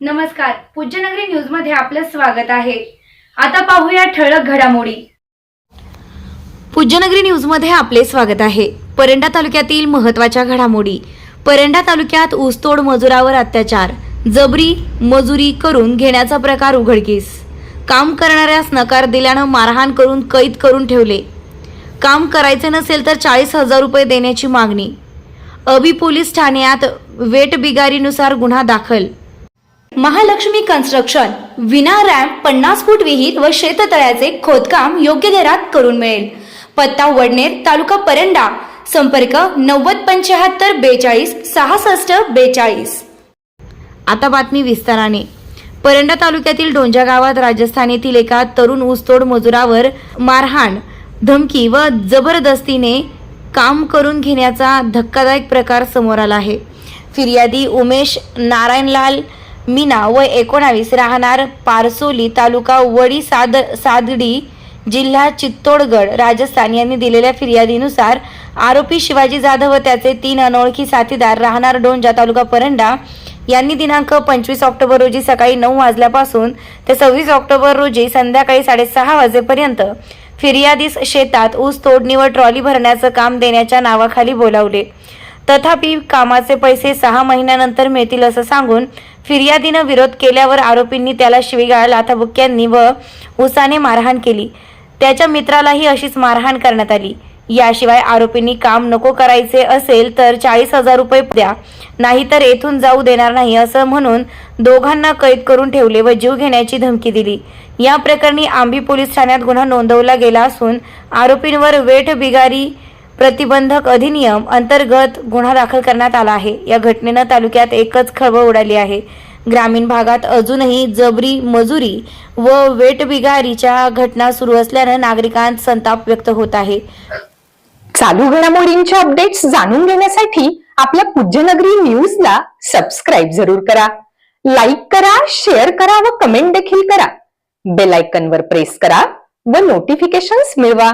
नमस्कार पूज्यनगरी न्यूजमध्ये आपलं स्वागत आहे. आता पाहूया ठळक घडामोडी. पूज्यनगरी न्यूजमध्ये आपले स्वागत आहे. परंडा तालुक्यातील महत्त्वाच्या घडामोडी. परंडा तालुक्यात ऊसतोड मजुरावर अत्याचार. जबरी मजुरी करून घेण्याचा प्रकार उघडकीस. काम करणाऱ्यास नकार दिल्यानं मारहाण करून कैद करून ठेवले. काम करायचे नसेल तर चाळीस हजार रुपये देण्याची मागणी. अबी पोलीस ठाण्यात वेट बिगारीनुसार गुन्हा दाखल. महालक्ष्मी कन्स्ट्रक्शन विना रॅम्प पन्नास फूट विहीर व शेततळ्याचे खोदकाम योग्य दरात करून मिळेल. पत्ता वडनेर तालुका परंडा. संपर्क नव्वद पंच्याहत्तर बेचाळीस सहासष्ट बेचाळीस. आता बातमी विस्ताराने. परंडा तालुक्यातील डोंजा गावात राजस्थान येथील एका तरुण ऊसतोड मजुरावर मारहाण धमकी व जबरदस्तीने काम करून घेण्याचा धक्कादायक प्रकार समोर आला आहे. फिर्यादी उमेश नारायणलाल मीना व एकोणावीस राहणार. पारसोली तालुका वडी साद सादडी जिल्हा चित्तोडगड राजस्थान. यांनी दिलेल्या फिर्यादीनुसार आरोपी शिवाजी जाधव व त्याचे तीन अनोळखी साथीदार राहणार डोंजा तालुका परंडा यांनी दिनांक पंचवीस ऑक्टोबर रोजी सकाळी नऊ वाजल्यापासून ते सव्वीस ऑक्टोबर रोजी संध्याकाळी साडेसहा वाजेपर्यंत फिर्यादीस शेतात ऊस तोडणी व ट्रॉली भरण्याचं काम देण्याच्या नावाखाली बोलावले. तथापि कामाचे पैसे सहा महिन्यानंतर मिळतील असं सांगून फिर्यादीनं विरोध केल्यावर आरोपींनी त्याला शिवीगाळ लाथाबुक्यांनी व उसाने मारहाण केली. त्याच्या मित्रालाही अशीच मारहाण करण्यात आली. याशिवाय आरोपींनी काम नको करायचे असेल तर चाळीस हजार रुपये द्या नाहीतर येथून जाऊ देणार नाही असं म्हणून दोघांना कैद करून ठेवले व जीव घेण्याची धमकी दिली. या प्रकरणी आंबी पोलीस ठाण्यात गुन्हा नोंदवला गेला असून आरोपींवर वेठ बिगारी प्रतिबंधक अधिनियम अंतर्गत गुन्हा दाखल करण्यात आला आहे. या घटनेनं तालुक्यात एकच खळबळ उडाली आहे. ग्रामीण भागात अजूनही जबरी मजुरी व वेटबिगारीच्या घटना सुरू असल्यानं नागरिकांत संताप व्यक्त होत आहे. चालू घडामोडींच्या अपडेट्स जाणून घेण्यासाठी आपल्या पूज्यनगरी न्यूजला सबस्क्राईब जरूर करा. लाईक करा शेअर करा व कमेंट देखील करा. बेल आयकनवर प्रेस करा व नोटिफिकेशन्स मिळवा.